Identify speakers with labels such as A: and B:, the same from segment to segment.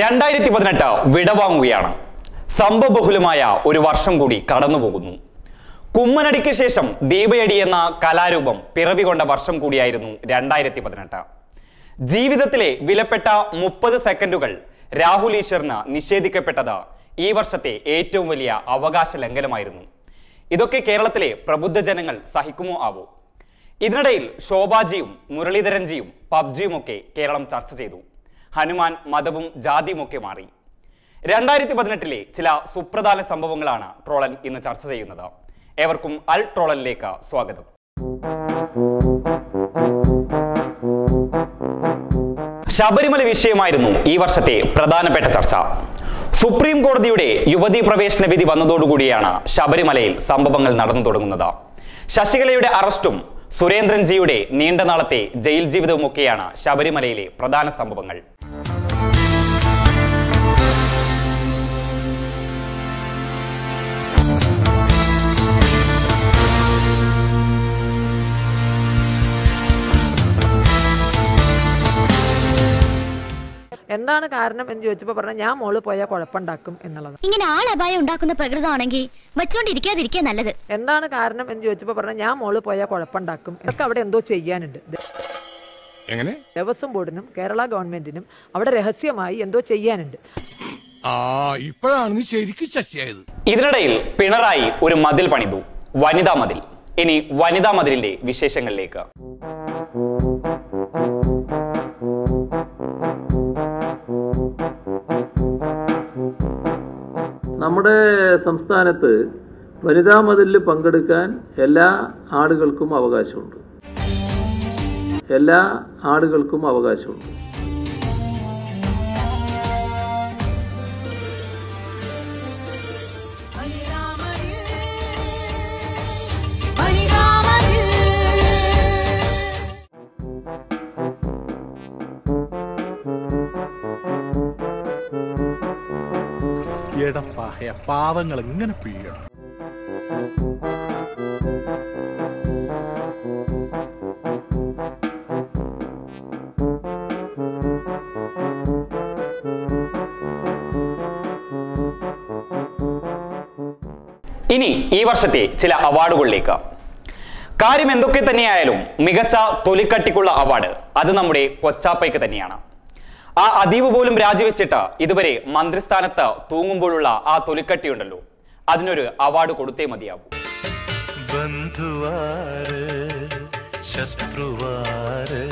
A: രണ്ടായിരത്തി പതിനെട്ട് വിടവാങ്ങുകയാണ്. സംഭവബഹുലമായ ഒരു വർഷം കൂടി കടന്നു പോകുന്നു കുമ്മനടിക്ക് ശേഷം ദീപയടി എന്ന കലാരൂപം പിറവി കൊണ്ട വർഷം കൂടിയായിരുന്നു രണ്ടായിരത്തി പതിനെട്ട് ജീവിതത്തിലെ വിലപ്പെട്ട മുപ്പത് സെക്കൻഡുകൾ രാഹുൽ ഈശ്വറിന് നിഷേധിക്കപ്പെട്ടത് ഈ വർഷത്തെ ഏറ്റവും വലിയ അവകാശ ലംഘനമായിരുന്നു. ഇതൊക്കെ കേരളത്തിലെ പ്രബുദ്ധ ജനങ്ങൾ സഹിക്കുമോ ആവോ? ഇതിനിടയിൽ ശോഭാജിയും മുരളീധരൻജിയും പബ്ജിയും ഒക്കെ കേരളം ചർച്ച ചെയ്തു. ഹനുമാൻ മതവും ജാതിയും ഒക്കെ മാറി. രണ്ടായിരത്തി പതിനെട്ടിലെ ചില സുപ്രധാന സംഭവങ്ങളാണ് ട്രോളൻ ഇന്ന് ചർച്ച ചെയ്യുന്നത്. ഏവർക്കും അൽ ട്രോളനിലേക്ക് സ്വാഗതം. ശബരിമല വിഷയമായിരുന്നു ഈ വർഷത്തെ പ്രധാനപ്പെട്ട ചർച്ച. സുപ്രീം കോടതിയുടെ യുവതി പ്രവേശന വിധി വന്നതോടുകൂടിയാണ് ശബരിമലയിൽ സംഭവങ്ങൾ നടന്നു തുടങ്ങുന്നത്. ശശികലയുടെ അറസ്റ്റും സുരേന്ദ്രൻജിയുടെ നീണ്ട നാളത്തെ ജയിൽ ജീവിതവുമൊക്കെയാണ് ശബരിമലയിലെ പ്രധാന സംഭവങ്ങൾ.
B: എന്താണ് കാരണം എന്ന് ചോദിച്ചപ്പോൾ പറഞ്ഞ ഞാൻ മോൾ പോയാൽ കുഴപ്പമുണ്ടാക്കും എന്നുള്ളത്.
C: ഇങ്ങനെ ആളപായം ഉണ്ടാക്കുന്ന പ്രകൃതമാണെങ്കിൽ വെച്ചോണ്ടിരിക്കാതിരിക്കാ നല്ലത്.
B: എന്താണ് കാരണം എന്ന് ചോദിച്ചപ്പോൾ പറഞ്ഞ ഞാൻ മോൾ പോയാൽ കുഴപ്പമുണ്ടാക്കും ഇതൊക്കെ അവിടെ എന്തോ ചെയ്യാനുണ്ട്.
D: എങ്ങനെ?
B: ദേവസ്വം ബോർഡിനും കേരള ഗവൺമെന്റിനും അവിടെ രഹസ്യമായി എന്തോ ചെയ്യാനുണ്ട്.
D: ആ ഇപ്പോഴാണ് നീ ശരിക്കും ശശിയായത്
A: ഇതിനിടയിൽ പിണറായി ഒരു മതിൽ പണിതു. വനിതാ മതിൽ. ഇനി വനിതാ മതിലിന്റെ വിശേഷങ്ങളിലേക്ക്.
E: നമ്മുടെ സംസ്ഥാനത്ത് വനിതാ മതിലിൽ പങ്കെടുക്കാൻ എല്ലാ ആളുകൾക്കും അവകാശമുണ്ട്. എല്ലാ ആളുകൾക്കും അവകാശമുണ്ട്.
F: എടപ്പാഹയ പാവങ്ങൾ എങ്ങനെ പിഴിയണം
A: ഇനി ഈ വർഷത്തെ ചില അവാർഡുകളിലേക്ക്. കാര്യം എന്തൊക്കെ തന്നെയായാലും മികച്ച തൊലിക്കട്ടിക്കുള്ള അവാർഡ് അത് നമ്മുടെ കൊച്ചാപ്പയ്ക്ക് തന്നെയാണ്. ആ അദീപ് പോലും രാജിവെച്ചിട്ട് ഇതുവരെ മന്ത്രിസ്ഥാനത്ത് തൂങ്ങുമ്പോഴുള്ള ആ തൊലിക്കട്ടിയുണ്ടല്ലോ. അതിനൊരു അവാർഡ് കൊടുത്തേ മതിയാവൂ.
G: ബന്ധുവാര് ശത്രുവാരെ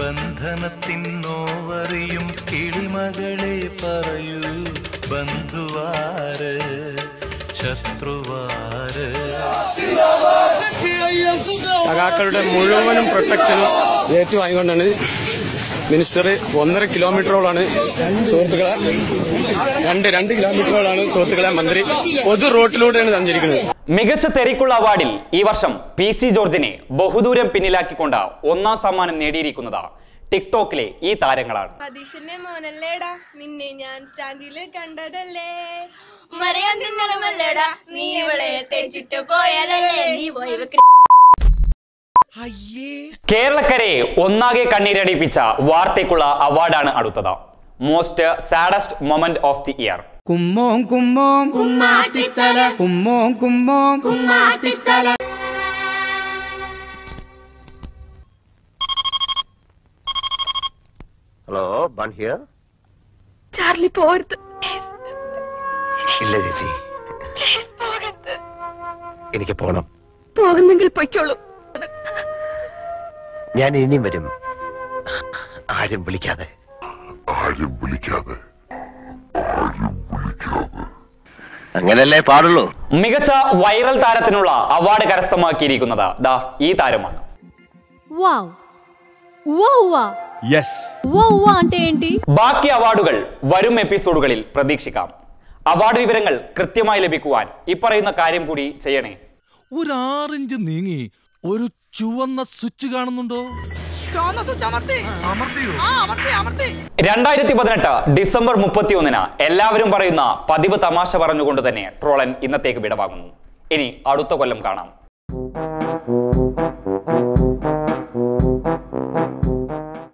G: ബന്ധനത്തിന്നോവറിയും കിളിമകളെ പറയൂ. ബന്ധുവാര് ശത്രുവാര്.
H: സഖാക്കളുടെ മുഴുവനും പ്രൊട്ടക്ഷനും ഏറ്റുവാങ്ങിക്കൊണ്ടാണ് മിനിസ്റ്റർ ഒന്നര കിലോമീറ്ററോളാണ് സുഹൃത്തുക്കളെ. രണ്ട് രണ്ട് കിലോമീറ്ററോളാണ് സുഹൃത്തുക്കളെ മന്ത്രി. പൊതു റോഡിലൂടെയാണ് സഞ്ചരിക്കുന്നത്.
A: മികച്ച തെരക്കുള്ള അവാർഡിൽ ഈ വർഷം പി സി ജോർജിനെ ബഹുദൂരം പിന്നിലാക്കിക്കൊണ്ട് ഒന്നാം സമ്മാനം നേടിയിരിക്കുന്നത് ടിക്ടോക്കിലെ ഈ താരങ്ങളാണ്.
I: മോനല്ലേടാ നിന്നെ ഞാൻ സ്റ്റാൻഡിൽ കണ്ടതല്ലേ? മറിയാൻ നീ ഇവിടെ തേച്ചിട്ട് പോയാലല്ലേ നീ പോയി
A: കേരളക്കരയെ ഒന്നാകെ കണ്ണീരടിപ്പിച്ച വാർത്തയ്ക്കുള്ള അവാർഡാണ് അടുത്തത്. Most saddest moment of the year
J: കുമ്മോം കുമ്മോം.
I: കുമ്മാട്ടിത്തല.
J: കുമ്മോം കുമ്മോം.
I: കുമ്മാട്ടിത്തല.
K: ഹലോ ബൺ ഹിയർ
I: ചാർലി പോരുത്.
K: ഇല്ല ചേച്ചി. എനിക്ക് പോണം.
I: പോകുന്നെങ്കിൽ പൊയ്ക്കോളൂ.
K: ഞാൻ ഇനിയും വരും. ആരും വിളിക്കാതെ.
L: ആരും വിളിക്കാതെ.
K: അങ്ങനല്ലേ പാടുള്ളൂ.
A: മികച്ച വൈറൽ താരത്തിനുള്ള അവാർഡ് കരസ്ഥമാക്കിയിരിക്കുന്നത് ദാ ഈ താരമാണ്.
M: വാവ്.
A: ബാക്കി അവാർഡുകൾ വരും എപ്പിസോഡുകളിൽ പ്രതീക്ഷിക്കാം. അവാർഡ് വിവരങ്ങൾ കൃത്യമായി ലഭിക്കുവാൻ ഇപ്പറയുന്ന കാര്യം കൂടി ചെയ്യണേ.
D: ഒരു ആറിഞ്ച് നീങ്ങി ഒരു ചുവന്ന സ്വിച്ച് കാണുന്നുണ്ടോ?
A: രണ്ടായിരത്തി പതിനെട്ട് ഡിസംബർ മുപ്പത്തിയൊന്നിന് എല്ലാവരും പറയുന്ന പതിവ് തമാശ പറഞ്ഞുകൊണ്ട് തന്നെ ട്രോളൻ ഇന്നത്തേക്ക് വിടവാങ്ങുന്നു. ഇനി അടുത്ത കൊല്ലം കാണാം.